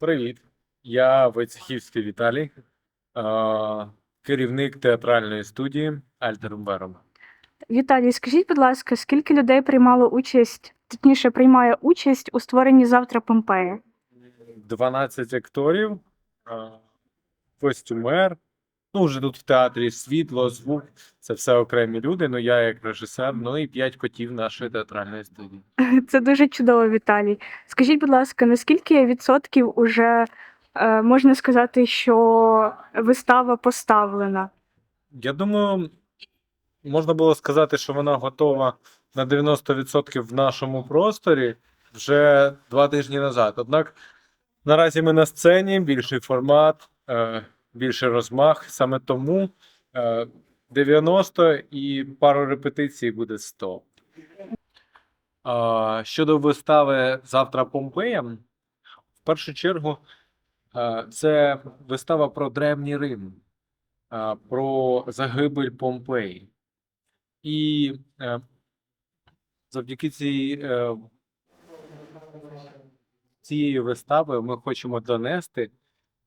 Привіт, я Войцехівський Віталій, керівник театральної студії Альтерумбером. Віталій, скажіть, будь ласка, скільки людей приймало участь, точніше, приймає участь у створенні завтра Помпеї? 12 акторів, костюмер. Ну, вже тут в театрі світло, звук, це все окремі люди. Ну, я як режисер, ну і 5 котів нашої театральної студії. Це дуже чудово, Віталій. Скажіть, будь ласка, наскільки відсотків уже е, можна сказати, що вистава поставлена? Я думаю, можна було сказати, що вона готова на 90% в нашому просторі вже два тижні назад. Однак наразі ми на сцені, більший формат, е, більший розмах. Саме тому е, 90 і пару репетицій буде 100. Щодо вистави завтра Помпея, в першу чергу, е, це вистава про древній Рим про загибель Помпеї. І е, завдяки цій, е, цією виставою ми хочемо донести